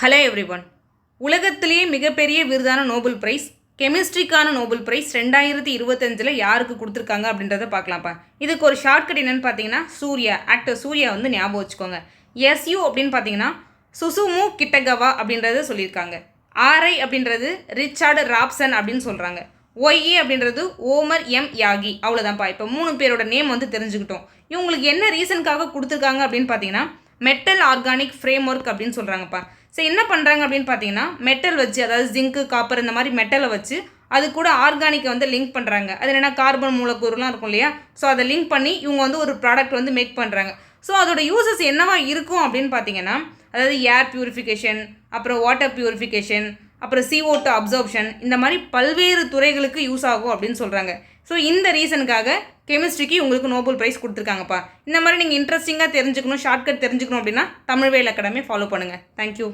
Hello every one உலகத்திலேயே மிகப்பெரிய விருதான நோபல் பிரைஸ் கெமிஸ்ட்ரிக்கான நோபல் பிரைஸ் ரெண்டாயிரத்தி இருபத்தஞ்சில் யாருக்கு கொடுத்துருக்காங்க அப்படின்றத பார்க்கலாம்ப்பா. இதுக்கு ஒரு ஷார்ட்கட் என்னன்னு பார்த்தீங்கன்னா சூர்யா ஆக்டர் சூர்யா வந்து ஞாபகம் வச்சுக்கோங்க. எஸ்யூ அப்படின்னு பார்த்தீங்கன்னா சுசுமு கிட்டகவா அப்படின்றத சொல்லியிருக்காங்க. ஆர்ஐ அப்படின்றது ரிச்சார்டு ராப்சன் அப்படின்னு சொல்கிறாங்க ஒய்ஏ அப்படின்றது ஓமர் எம் யாகி. அவ்வளோதான்ப்பா இப்போ மூணு பேரோட நேம் வந்து தெரிஞ்சுக்கிட்டோம். இவங்களுக்கு என்ன ரீசனுக்காக கொடுத்துருக்காங்க அப்படின்னு பார்த்தீங்கன்னா மெட்டல் ஆர்கானிக் ஃப்ரேம் ஒர்க் அப்படின்னு சொல்கிறாங்கப்பா ஸோ என்ன பண்ணுறாங்க அப்படின்னு பார்த்தீங்கன்னா மெட்டல் வச்சு அதாவது ஜிங்க்கு காப்பர் இந்த மாதிரி மெட்டலை வச்சு அது கூட ஆர்கானிக்கை வந்து லிங்க் பண்ணுறாங்க அது என்னென்னா கார்பன் மூலக்கூறுலாம் இருக்கும் இல்லையா? ஸோ அதை லிங்க் பண்ணி இவங்க வந்து ஒரு ப்ராடக்ட் வந்து மேக் பண்ணுறாங்க ஸோ அதோட யூசஸ் என்னவா இருக்கும் அப்படின்னு பார்த்தீங்கன்னா அதாவது ஏர் ப்யூரிஃபிகேஷன் அப்புறம் வாட்டர் ப்யூரிஃபிகேஷன் அப்புறம் சிஓ டூ அப்சர்ப்ஷன் இந்த மாதிரி பல்வேறு துறைகளுக்கு யூஸ் ஆகும் அப்படின்னு சொல்கிறாங்க ஸோ இந்த ரீசனுக்காக கெமிஸ்ட்ரிக்கு உங்களுக்கு நோபல் ப்ரைஸ் கொடுத்துருக்காங்கப்பா. இந்த மாதிரி நீங்கள் இன்ட்ரெஸ்டிங்காக தெரிஞ்சுக்கணும் ஷார்ட்கட் தெரிஞ்சுக்கணும் அப்படின்னா தமிழ் வேல் அகாடமி ஃபாலோ பண்ணுங்கள் தேங்க்யூ